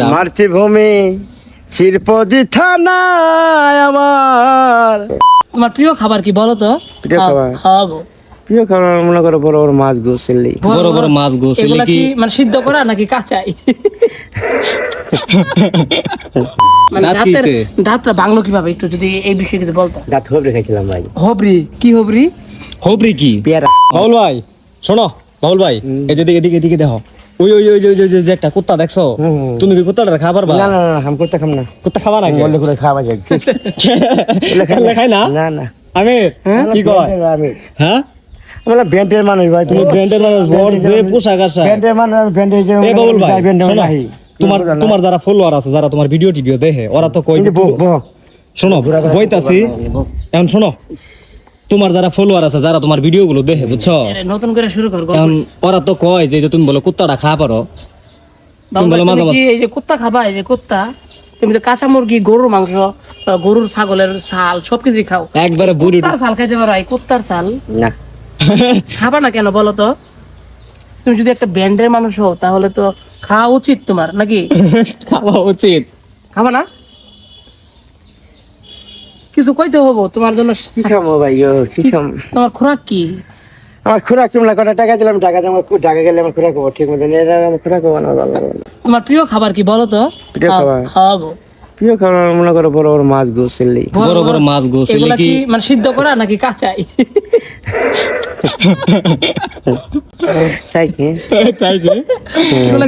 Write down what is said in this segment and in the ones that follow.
মাতৃভূমি থানায় আমার। তোমার প্রিয় খাবার কি বলো তো? প্রিয় খাবার? খাওয়াবো। প্রিয় খাবার মনে করো বড় বড় মাছ গো চিল্লি বড় বড় মাছ গো, ছেলে এগুলা কি? মানে সিদ্ধ করা নাকি কাঁচাই? মানে দাঁত দাঁতের দাঁতটা বাংলো কীভাবে? একটু যদি এই বিষয়ে কিছু বলতো। দাঁত হব রেখেছিলাম ভাই। হবরি কি হবরি হবরি কি? পেয়ারা। বাউল ভাই শোনো বাউল ভাই এই যে এদিকে এদিকে দেখো। ওই ওই ওই ওই ওই যে একটা কুত্তা দেখছ। তুমি কি কুত্তাটা খাবার বা? না না না হাম করতে খাম না। কুত্তা খাবা না বললে করে খাওয়া যায় খাই না? না? না আমি কি কয়? আমি হ্যাঁ? আমরা ব্যান্ডের মানুষ ভাই তুমি ব্র্যান্ডের মানুষ ওর যে পোশাক আশাক ব্যান্ডের মানুষ ব্যান্ডের যে এ বাবুল ভাই নাহি তোমার তোমার যারা ফলোয়ার আছে যারা তোমার ভিডিও টিডিও দেখে ওরা তো কই শোনো বইতাছি। এখন শোনো তোমার যারা ফলোয়ার আছে যারা তোমার ভিডিও গুলো দেখে বুঝছ? নতুন করে শুরু কর। এখন ওরা তো কয় যে তুমি বলো কুত্তাটা খাওয়া পারো। বলো মাঝে এই যে কুত্তা খাবা? এই যে কুত্তা তুমি তো কাঁচা মুরগি গরুর মাংস গরুর ছাগলের ছাল সবকিছু খাও। একবারে বুড়ি কুত্তার ছাল খাইতে পারো এই কুত্তার ছাল। না। খাবা না কেন বলো তো? তুমি যদি একটা ব্যান্ডের মানুষ হও তাহলে তো খাওয়া উচিত তোমার নাকি? খাওয়া উচিত। খাবা না? কিছু কইতে হব? তোমার জন্য কি খামো ভাই গো? কি খাম? তোমার খোরাক কি? আমার খুরাক তোমরা কটা টাকা দিলাম টাকা আমার টাকা গেলে আমার খুরাক হব ঠিক মতো আমার খুরাক হব না ভালো না। তোমার প্রিয় খাবার কি বলো তো? প্রিয় খাবার? খাওয়াবো। প্রিয় খাবার মনে করো বড় বড় মাছ গো বড় বড় মাছ গো, কি- মানে সিদ্ধ করা নাকি কাঁচাই? তাই কি? তাই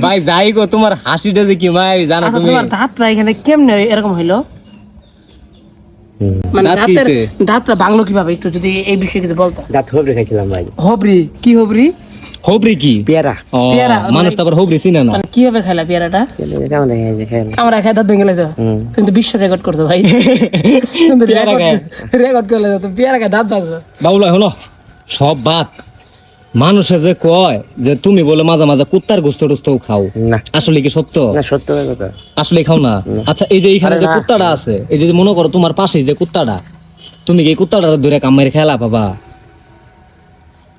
ভাই যাই গো তোমার হাসিটা যে কি ভাই জানো আচ্ছা তুমি। তোমার দাঁতটা এখানে কেমনে এরকম হইল? মানে দাঁত দাঁতের? দাঁতটা ভাঙলো কীভাবে? একটু যদি এই বিষয়ে কিছু বলতো। দাঁত হব খাইছিলাম ভাই। হবরি? কি হবরি? হবরি কি? পেয়ারা। পেয়ারা, মানুষ তো আবার হবরি চিনে না। কি হবে খেলা পেয়ারাটা? আমরা খাই দাঁত ভেঙে লাইতো হুম। তুমি তো বিশ্ব রেকর্ড করছ ভাই। রেকর্ড পেয়ারা রেকর্ড করে লাইতো পেয়ারা খেয়ে দাঁত ভাঙছো। বাবুলা হলো। সব বাদ। মানুষে যে কয় যে তুমি বলে মাঝে মাঝে কুত্তার গোস্ত টোস্ত খাও না। আসলে কি সত্য? না সত্য কথা আসলে খাও না? আচ্ছা এই যে এইখানে যে কুত্তাটা আছে এই যে মনে করো তোমার পাশে যে কুত্তাটা তুমি কি এই কুত্তাটা ধরে কামের খেলা পাবা?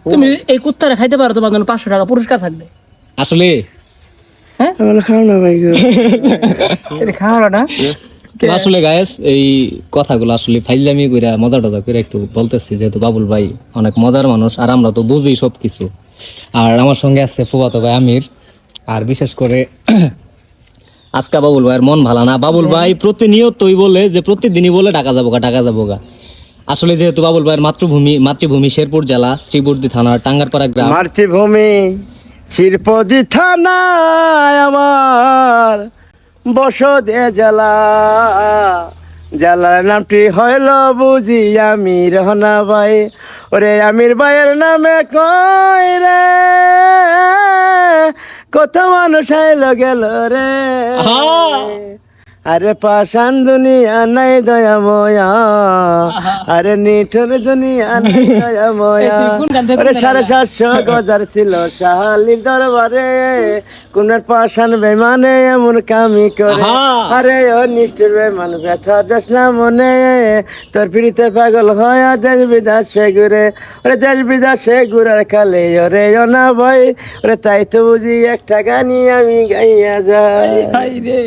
তুমি এই কুত্তারে খাইতে পারো তোমার জন্য পাঁচশো টাকা পুরস্কার থাকবে। আসলে? আমার খাও না ভাই গো। না? আসলে গায়েস এই কথাগুলো আসলে ফাইজলামি কইরা মজা টজা করে একটু বলতেছি যেহেতু বাবুল ভাই অনেক মজার মানুষ আর আমরা তো বুঝি সব কিছু আর আমার সঙ্গে আছে ফুবাতো ভাই আমির আর বিশেষ করে আজকা বাবুল ভাইয়ের মন ভালো না। বাবুল ভাই প্রতিনিয়তই বলে যে প্রতিদিনই বলে টাকা যাব গা টাকা যাব গা। আসলে যেহেতু বাবুল ভাইয়ের মাতৃভূমি মাতৃভূমি শেরপুর জেলা শ্রীবর্দী থানার টাঙ্গারপাড়া গ্রাম। মাতৃভূমি শিল্পদি থানায় আমার বসদে জেলা। জেলার নামটি হইল বুঝি আমির হনা ভাই। ওরে আমির ভাইয়ের নামে কই রে? কত মানুষ আইল গেল রে? আরে পাশান দুনিয়া নাই দয়া ময়া আরে নিঠুর দুনিয়া নাই দয়া ময়া আরে সাড়ে সাতশো গজার ছিল শাহালির দরবারে। কোন পাশান বেমানে এমন কামি করে। আরে ও নিষ্ঠুর বেমান ব্যথা দেশ না মনে। তোর পিড়িতে পাগল হয়া দেশ বিদেশে ঘুরে। ওরে দেশ বিদেশে ঘুরার খালে ওরে ও না ভাই ওরে তাই তো বুঝি একটা গানি আমি গাইয়া যাই। রে।